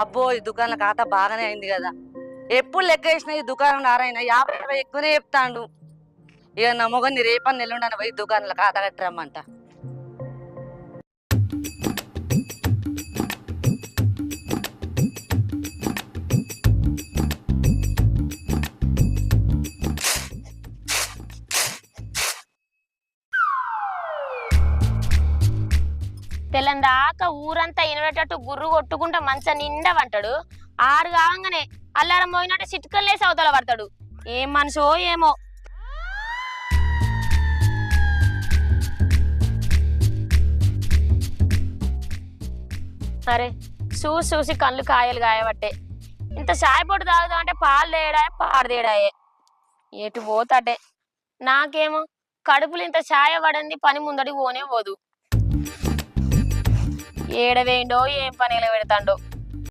అబ్బో ఈ దుకాణం ఖాతా బాగానే అయింది కదా. ఎప్పుడు లెక్క వేసిన ఈ దుకాణం నారాయణ యాభై అరవై ఎక్కువనే చెప్తాండు. ఇక నా మొగని రేపని ఎల్లుండని పోయి దుకాణంలో ఖాతా కట్టరమ్మంట తెల్లందాక ఊరంతా ఇనబడేటట్టు గుర్రు కొట్టుకుంటా మంచం నిండా వంటాడు ఆరు కావంగానే అల్లారం పోయినట్టు చిట్కల్లేసి అవతల పడతాడు. ఏం మనసో ఏమో. అరే చూసి చూసి కళ్ళు కాయలు కాయబట్టే. ఇంత చాయ్ పొట్టు తాగుదాం అంటే పాలు తేడాయే పాడు తేడాయే. ఎటు పోతాటే. నాకేమో కడుపులు ఇంత ఛాయ పడింది పని ముందడి పోనే పోదు. ఏడవేండో ఏం పనిలో పెడతాండో.